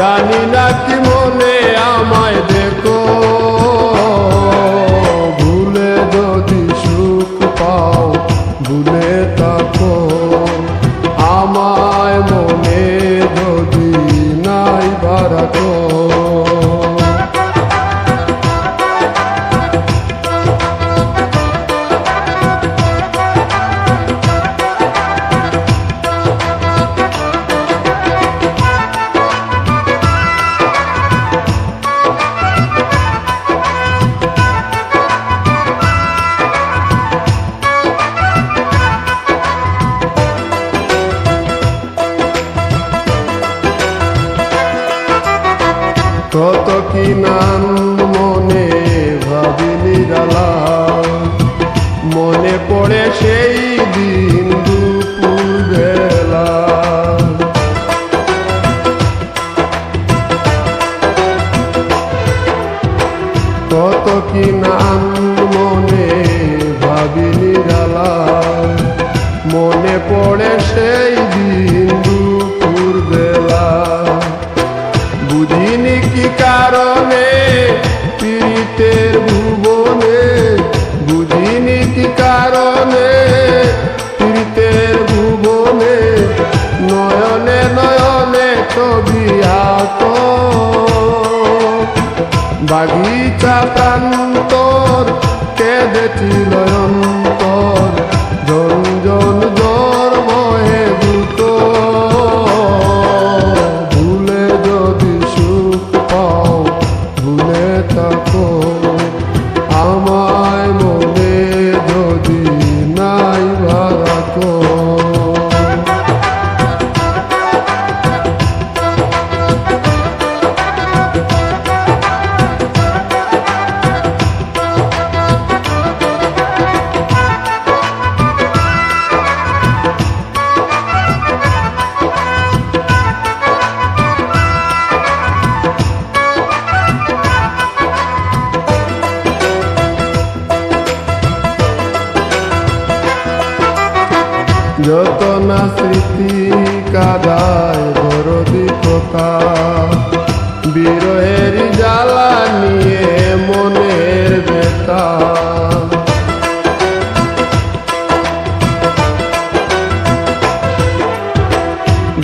জানি না কি মনে আমায় দেখো। ভুলে যদি সুখ পাও ভুলে থাকো। কি নাম মনে ভাবিনি ডালা মনে পড়ে সেই দিন কত কি নাম মনে ভাবিনি ডালা কারণে পীড়িতের ভুবনে বুঝিনি কি কারণে পীড়িতের ভুবনে নয়নে নয়নে ছবি আত বাগিচা প্রান্তর যত না স্মৃতি কাদায় দরদি কথা বিরহের জ্বালা নিয়ে মনের বেতা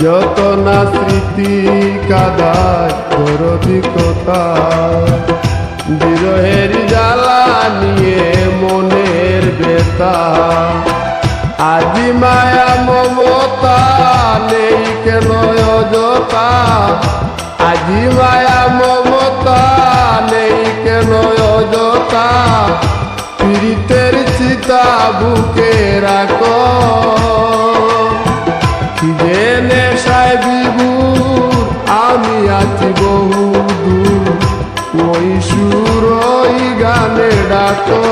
যত না স্মৃতি কাদায় দরদি কথা বিরহের জ্বালা নিয়ে মনের বেতা আজি মায়া মমতা নেই কেন অযথা? আজি মায়া মমতা নেই কেন অযথা? পীড়িতের চিতা বুকে রাখো। নেশায় বিভুর, আমি আছি বহু দূর ওই সুর গানে ডাকো।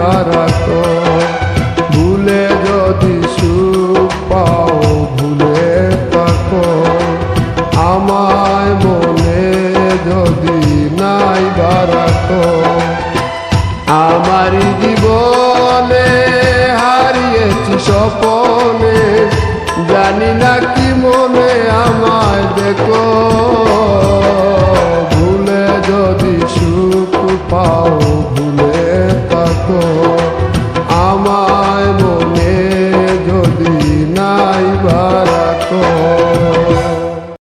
নাই ভুলে যদি সুখ পাও, ভুলে থাকো। আমায় মনে যদি নাই বারাকো আমার জীবনে হারিয়েছি স্বপনে, জানি না কি মনে আমায় দেখো। ভুলে যদি সুখ পাও, ভুলে corazón.